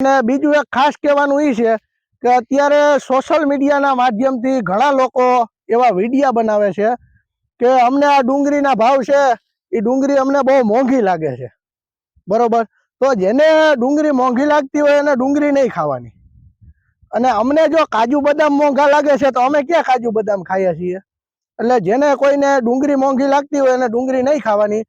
અને બીજું એક ખાસ કહેવાનું એ છે કે અત્યારે સોશિયલ મીડિયાના માધ્યમથી ઘણા લોકો એવા વિડીયા બનાવે છે કે અમને આ ડુંગળીના ભાવ છે એ ડુંગળી અમને બહુ મોંઘી લાગે છે. બરોબર? તો જેને ડુંગળી મોંઘી લાગતી હોય એને ડુંગળી નહીં ખાવાની. અને અમને જો કાજુ બદામ મોંઘા લાગે છે તો અમે ક્યાં કાજુ બદામ ખાઈએ છીએ? એટલે જેને કોઈને ડુંગળી મોંઘી લાગતી હોય એને ડુંગળી નહીં ખાવાની.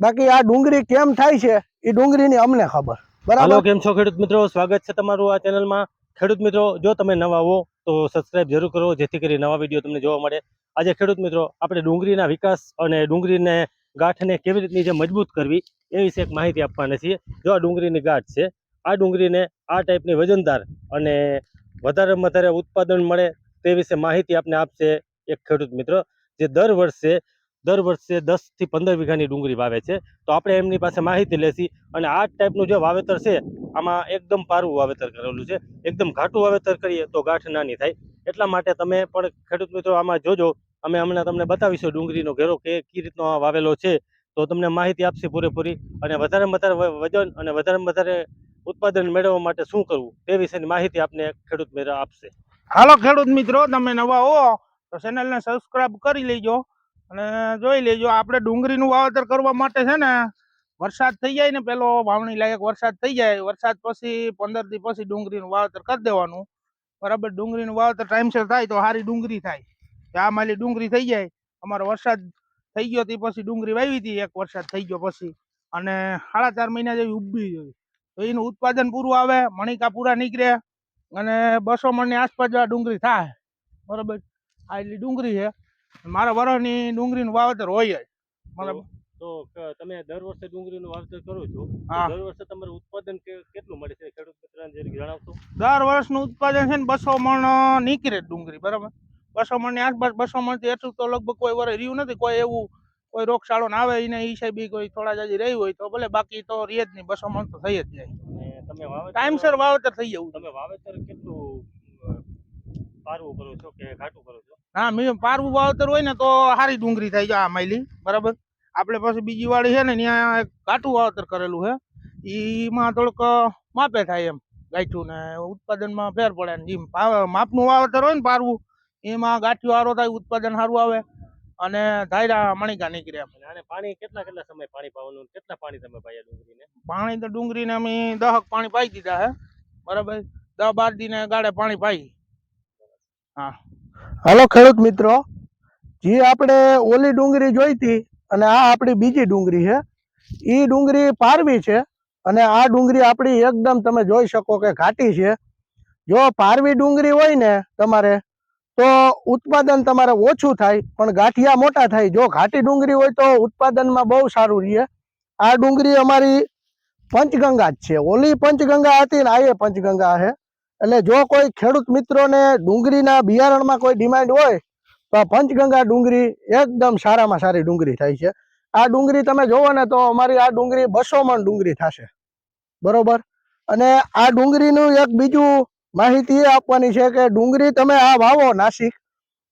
બાકી આ ડુંગળી કેમ થાય છે એ ડુંગળીની અમને ખબર. બરાબર? કેમ છો ખેડૂત મિત્રો? સ્વાગત છે તમારું આ ચેનલમાં. ખેડૂત મિત્રો, જો તમે નવા હો, તો સબસ્ક્રાઇબ જરૂર કરો, જેથી કરી નવા વીડિયો તમને જોવા મળે. આજે ખેડૂત મિત્રો, આપણે ડુંગળીના વિકાસ અને ડુંગળીને ગાંઠને કેવી રીતની જે મજબૂત કરવી, એ વિશે એક માહિતી આપવાના છીએ. જો આ ડુંગળીની ગાંઠ છે, આ ડુંગળીને આ ટાઈપની વજનદાર અને વધારેમાં વધારે ઉત્પાદન મળે, તે વિશે માહિતી આપને આપશે એક ખેડૂત મિત્ર, જે દર વર્ષે દર વર્ષે દસથી પંદર વીઘાની ડુંગળી વાવે છે. તો આપણે એમની પાસે માહિતી લેશી અને આ ટાઈપનું જે વાવેતર છે, આમાં એકદમ પારું વાવેતર કરેલું છે. એકદમ ઘાટું વાવેતર કરીએ તો ગાંઠ નાની થાય. એટલા માટે તમે પણ ખેડૂત મિત્રો આમાં જોજો. અમે હમણાં તમને બતાવીશું ડુંગળીનો ઘેરો કે કઈ રીતનો વાવેલો છે. તો તમને માહિતી આપશે પૂરેપૂરી અને વધારેમાં વધારે વજન અને વધારેમાં વધારે ઉત્પાદન મેળવવા માટે શું કરવું તે વિશેની માહિતી આપને ખેડૂત મિત્ર આપશે. હાલો ખેડૂત મિત્રો, તમે નવા હો તો ચેનલને સબસ્ક્રાઇબ કરી લેજો. અને જોઈ લેજો, આપણે ડુંગળીનું વાવેતર કરવા માટે છે ને, વરસાદ થઈ જાય ને પેલો વાવણી લાયક વરસાદ થઈ જાય, વરસાદ પછી, પંદર દી પછી ડુંગળીનું વાવેતર કરી દેવાનું. બરાબર, ડુંગળીનું વાવેતર ટાઈમસર થાય તો સારી ડુંગળી થાય. આ માલી ડુંગળી થઈ જાય, અમારો વરસાદ થઈ ગયો તે પછી ડુંગળી વાવી હતી એક વરસાદ થઈ ગયો પછી. અને સાડા ચાર મહિના જેવી ઊભી જોઈ તો એનું ઉત્પાદન પૂરું આવે, મણિકા પૂરા નીકળે, અને બસો મણની આસપાસ જેવા ડુંગળી થાય. બરાબર, આ એટલી ડુંગળી છે. મારા વરોની ડુંગળીનું વાવેતર હોય જ. મતલબ તો તમે દર વર્ષે ડુંગળીનું વાવેતર કરો છો. દર વર્ષે તમારું ઉત્પાદન કેટલું મળે છે? ખેડૂત મિત્રને જણાવશો. દર વર્ષનું ઉત્પાદન છે ને બસો મણ નીકળે ડુંગળી બરાબર? બસો મણની આસપાસ બસો મણથી એટલું તો લગભગ કોઈ વરે રહ્યું નથી. કોઈ એવું કોઈ રોગચાળો ના આવે એને હિસાબે કોઈ થોડા જાજી રહી હોય તો ભલે બાકી તો રહે જ નહીં. બસો મણ તો થઈ જ જાય. અને તમે વાવેતર ટાઈમસર વાવેતર થઈ જવું તમે વાવેતર કેટલું પારવું કરો છો કે ઘાટું કરો છો? હા મેં પારવું વાવેતર હોય ને તો સારી ડુંગળી થાય છે આ માયલી બરાબર? આપણે પછી બીજી વાળી છે ને ત્યાં એક વાવતર વાવેતર કરેલું છે. એમાં થોડુંક માપે થાય એમ ગાંઠું ને ઉત્પાદનમાં ફેર પડે ને જેમ માપનું વાવતર હોય ને પારવું એમાં ગાંઠિયું સારો થાય ઉત્પાદન સારું આવે અને ધાયરા મણિકા નીકળે એમ. અને પાણી કેટલા કેટલા સમય પાણી પાવાનું કેટલા પાણી તમે પાયા ડુંગળીને? પાણી તો ડુંગળીને અમે દહક પાણી પાઈ દીધા છે બરાબર? દહ બાર દીને ગાળે પાણી પાઈ. હાલો ખેડૂત મિત્રો, જે આપણે ઓલી ડુંગળી જોઈતી અને આ આપણી બીજી ડુંગળી છે એ ડુંગળી પારવી છે અને આ ડુંગળી આપણી એકદમ તમે જોઈ શકો કે ઘાટી છે. જો પારવી ડુંગળી હોય ને તમારે, તો ઉત્પાદન તમારે ઓછું થાય, પણ ગાંઠિયા મોટા થાય. જો ઘાટી ડુંગળી હોય તો ઉત્પાદનમાં બહુ સારું રહે. આ ડુંગળી અમારી પંચગંગા જ છે. ઓલી પંચગંગા હતી ને આ એ પંચગંગા છે. એટલે જો કોઈ ખેડૂત મિત્રોને ડુંગળીના બિયારણમાં કોઈ ડિમાન્ડ હોય, તો આ પંચગંગા ડુંગળી એકદમ સારામાં સારી ડુંગળી થાય છે. આ ડુંગળી તમે જોવો ને તો અમારી આ ડુંગળી બસો મણ ડુંગળી થશે. બરોબર? અને આ ડુંગળીનું એક બીજું માહિતી એ આપવાની છે કે ડુંગળી તમે આ વાવો નાસિક,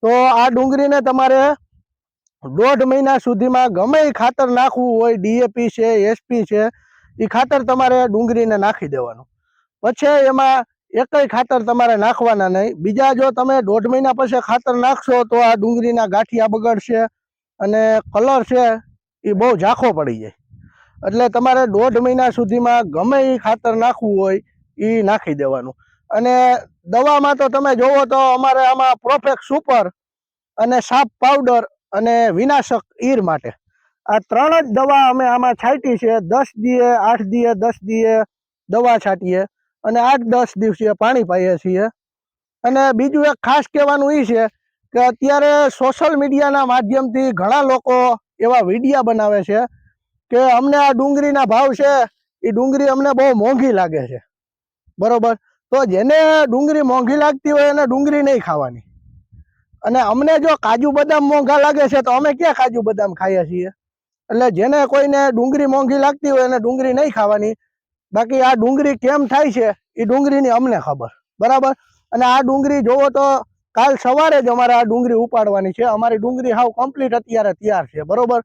તો આ ડુંગળીને તમારે દોઢ મહિના સુધીમાં ગમે ખાતર નાખવું હોય ડીએપી છે એસપી છે એ ખાતર તમારે ડુંગળીને નાખી દેવાનું. પછી એમાં એકય ખાતર તમારે નાખવાના નહીં. બીજા જો તમે દોઢ મહિના પછી ખાતર નાખશો તો આ ડુંગળીના ગાંઠિયા બગડશે અને કલર છે એ બહુ ઝાંખો પડી જાય. એટલે તમારે દોઢ મહિના સુધીમાં ગમે એ ખાતર નાખવું હોય એ નાખી દેવાનું. અને દવામાં તો તમે જોવો તો અમારે આમાં પ્રોફેક્ટ સુપર અને સાપ પાવડર અને વિનાશક ઈર માટે. આ ત્રણ જ દવા અમે આમાં છાંટી છે. દસ દીએ, આઠ દીએ, દસ દીએ દવા છાંટીએ. અને આઠ દસ દિવસે પાણી પાઈએ છીએ. અને બીજું એક ખાસ કહેવાનું એ છે કે અત્યારે સોશિયલ મીડિયાના માધ્યમથી ઘણા લોકો એવા વિડીયા બનાવે છે કે અમને આ ડુંગળીના ભાવ છે એ ડુંગળી અમને બહુ મોંઘી લાગે છે. બરોબર? તો જેને ડુંગળી મોંઘી લાગતી હોય એને ડુંગળી નહીં ખાવાની. અને અમને જો કાજુ બદામ મોંઘા લાગે છે તો અમે ક્યાં કાજુ બદામ ખાઈએ છીએ? એટલે જેને કોઈને ડુંગળી મોંઘી લાગતી હોય એને ડુંગળી નહીં ખાવાની. બાકી આ ડુંગળી કેમ થાય છે એ ડુંગળીની અમને ખબર, બરાબર? અને આ ડુંગળી જોવો તો કાલ સવારે જ અમારે આ ડુંગળી ઉપાડવાની છે. અમારી ડુંગળી હાવ કમ્પ્લીટ અત્યારે તૈયાર છે, બરોબર?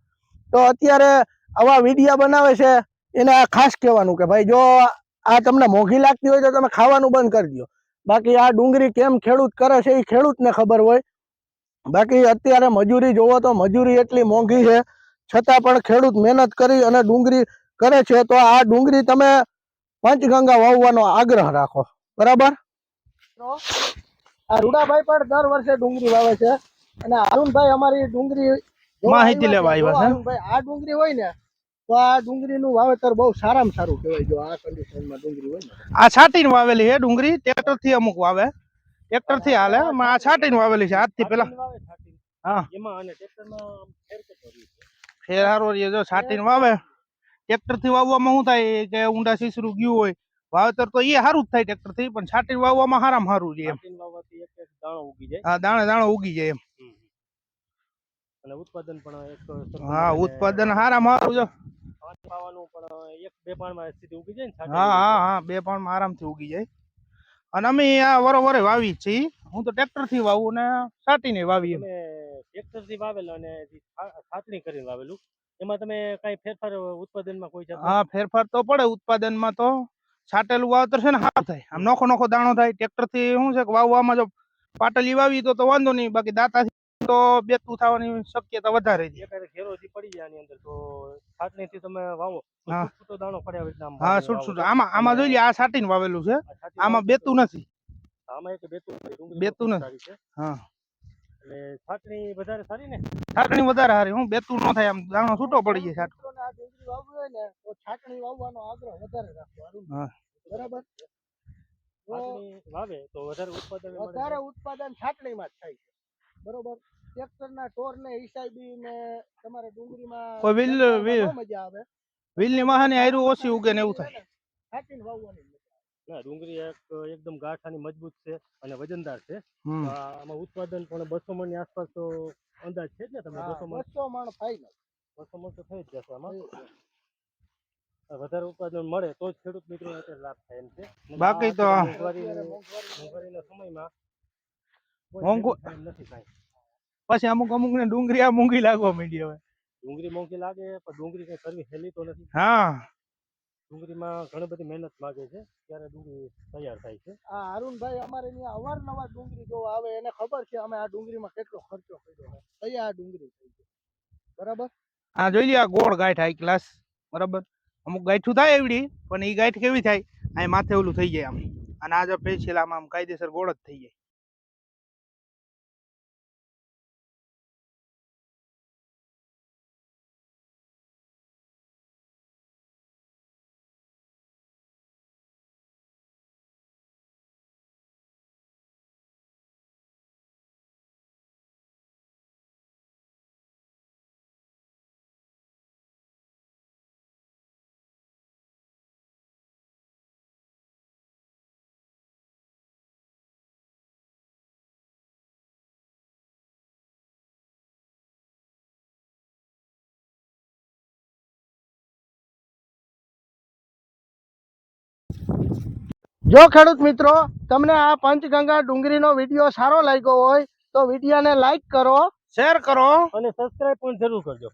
તો અત્યારે આવા વિડીયા બનાવે છે, એને ખાસ કહેવાનું કે ભાઈ જો આ તમને મોંઘી લાગતી હોય તો તમે ખાવાનું બંધ કરી દો બાકી આ ડુંગળી કેમ ખેડૂત કરે છે એ ખેડૂતને ખબર હોય. બાકી અત્યારે મજૂરી જોવો તો મજૂરી એટલી મોંઘી છે, છતાં પણ ખેડૂત મહેનત કરી અને ડુંગળી કરે છે, તો આ ડુંગળી તમે પંચગંગા વાવવાનો આગ્રહ રાખો. બરાબર? આ રૂડાભાઈ પણ દર વર્ષે ડુંગળી વાવે છે. અને અરુણભાઈ અમારી ડુંગળી માહિતી લેવા આવ્યા છે. અરુણભાઈ આ ડુંગળી હોય ને તો આ ડુંગળીનું વાવેતર બહુ સારામાં સારું કહેવાય જો આ કન્ડિશનમાં ડુંગળી હોય ને. આ છાટીને વાવેલી છે ડુંગળી ટ્રેક્ટરથી અમુક વાવે. ટ્રેક્ટરથી હાલે આ છાટીને વાવેલી છે આજથી છાંટીને. હા. એમાં અને ટ્રેક્ટરમાં ફેર હારો રહ્યો જો છાટીને વાવે. ટ્રેક્ટરથી વાવવામાં શું થાય? કે ઊંડા સીસરું ગયું હોય વાવેતર તો એ સારું જ થાય ટ્રેક્ટરથી પણ છાટીને વાવવામાં હારામાં સારું છે એમ. દાણો ઉગી જાય. આ દાણે દાણો ઉગી જાય એમ. અને ઉત્પાદન પણ એક હા ઉત્પાદન સારામાં સારું પાણમાં હા હા હા બે પણ આરામથી ઉગી જાય. અને અમે આ વરોવરે વાવી છીએ. હું તો ટ્રેક્ટરથી વાવું ને છાટીને વાવી ટ્રેક્ટરથી અને છાટણી કરીને વાવેલું. એમાં તમે કઈ ફેરફાર ઉત્પાદનમાં કોઈ? હા ફેરફાર તો પડે ઉત્પાદનમાં તો. છાટેલું વાવતર છે ને હા થાય. આમ નોખો નોખો દાણો થાય. ટ્રેક્ટરથી શું છે કે વાવવામાં જો પાટલી વાવી તો તો વાંધો નહીં. બાકી દાંતાથી તો બેતું થવાની શક્યતા વધારે છે. એકારે ઘેરો જે પડી જાય આની અંદર તો છાટણીથી તમે વાવો. હા. છૂટો દાણો પડ્યા હોય હા છૂટ છૂટ આમાં આમાં જોઈ લે આ છાટીને વાવેલું છે. આમાં બેતું નથી. આમાં એક બેતું. બેતું નથી. હા. એટલે છાટણી વધારે સારી ને? છાટણી વધારે સારી. હું બેતું ન થાય આમ. દાણો છૂટો પડી જાય છાટ. આ ડુંગળી વાવવી હોય ને તો છાટણી વાવવાનો આગ્રહ વધારે રાખવો. હા. બરાબર? વાવે તો વધારે ઉત્પાદન વધારે ઉત્પાદન છાટણીમાં જ થાય છે. બરોબર? ટ્રેક્ટરના ટોરને હિસાબી ને તમારે ડુંગળીમાં કોઈ વિલ- વિલ- મજા આવે. વિલની વાહની આયરું ઓછી ઉગે ને એવું થાય. છાટીને વાવવાની. ના ડુંગળી એક એકદમ ગાંઠાની મજબૂત છે અને વજનદાર છે. આમાં ઉત્પાદન પણ બસો મણની આસપાસ તો અંદાજ છે જ ને તમે બસો મણ બસો મણ ફાઈનલ બસો મણ તો થઈ જ જશે આમાં. વધારે ઉત્પાદન મળે તો જ ખેડૂત મિત્રો અત્યારે લાભ થાય એમ છે. બાકી તો મોંઘવારીના સમયમાં નથી કાંઈ પછી અમુક અમુક ને ડુંગળી આ મૂંગી લાગવા માંડી હવે. ડુંગળી મોંઘી લાગે પણ ડુંગળી કઈ કરવી હેલી તો નથી. હા. ડુંગળીમાં ઘણી બધી મહેનત માગે છે ત્યારે ડુંગળી તૈયાર થાય છે. આ અરુણભાઈ અમારે અહીંયા અવારનવાર ડુંગળી જોવા આવે એને ખબર છે અમે આ ડુંગળીમાં કેટલો ખર્ચો કર્યો છે. કઈ આ ડુંગળી થઈ છે બરાબર? આ જોઈ લે આ ગોળ ગાંઠ હાઈ ક્લાસ બરાબર? અમુક ગાંઠું થાય એવડી પણ એ ગાંઠ કેવી થાય? આ માથે ઓલું થઈ જાય આમ. અને આ જો પેન્સિલ આમ આમ કાયદેસર ગોળ જ થઈ જાય. જો ખેડૂત મિત્રો તમને આ પંચગંગા ડુંગળીનો વીડિયો સારો લાગ્યો હોય તો વિડીયોને લાઈક કરો શેર કરો. અને સબસ્ક્રાઇબ પણ જરૂર કરજો.